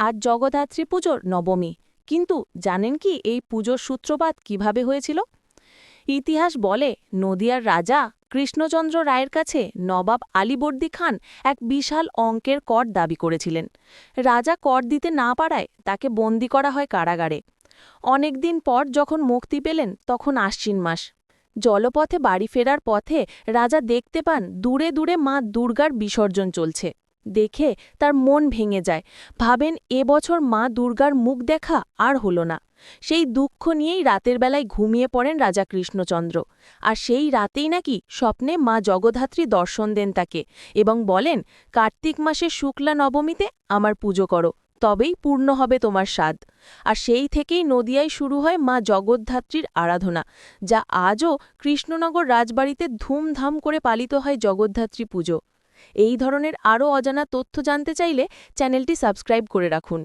আজ জগদ্ধাত্রী পুজোর নবমী। কিন্তু জানেন কি এই পুজোর সূত্রপাত কীভাবে হয়েছিল? ইতিহাস বলে নদিয়ার রাজা কৃষ্ণচন্দ্র রায়ের কাছে নবাব আলীবর্দী খান এক বিশাল অঙ্কের কর দাবি করেছিলেন। রাজা কর দিতে না পারায় তাকে বন্দি করা হয় কারাগারে। অনেকদিন পর যখন মুক্তি পেলেন তখন আশ্বিন মাস। জলপথে বাড়ি ফেরার পথে রাজা দেখতে পান দূরে দূরে মা দুর্গার বিসর্জন চলছে। দেখে তার মন ভেঙে যায়। ভাবেন এবছর মা দুর্গার মুখ দেখা আর হলো না। সেই দুঃখ নিয়েই রাতের বেলায় ঘুমিয়ে পড়েন রাজা কৃষ্ণচন্দ্র। আর সেই রাতেই নাকি স্বপ্নে মা জগধাত্রী দর্শন দেন তাকে এবং বলেন, কার্তিক মাসের শুক্লা নবমীতে আমার পুজো করো, তবেই পূর্ণ হবে তোমার স্বাদ। আর সেই থেকেই নদিয়ায় শুরু হয় মা জগদ্ধাত্রীর আরাধনা, যা আজও কৃষ্ণনগর রাজবাড়িতে ধুমধাম করে পালিত হয় জগদ্ধাত্রী পুজো। এই ধরনের আরও অজানা তথ্য জানতে চাইলে চ্যানেলটি সাবস্ক্রাইব করে রাখুন।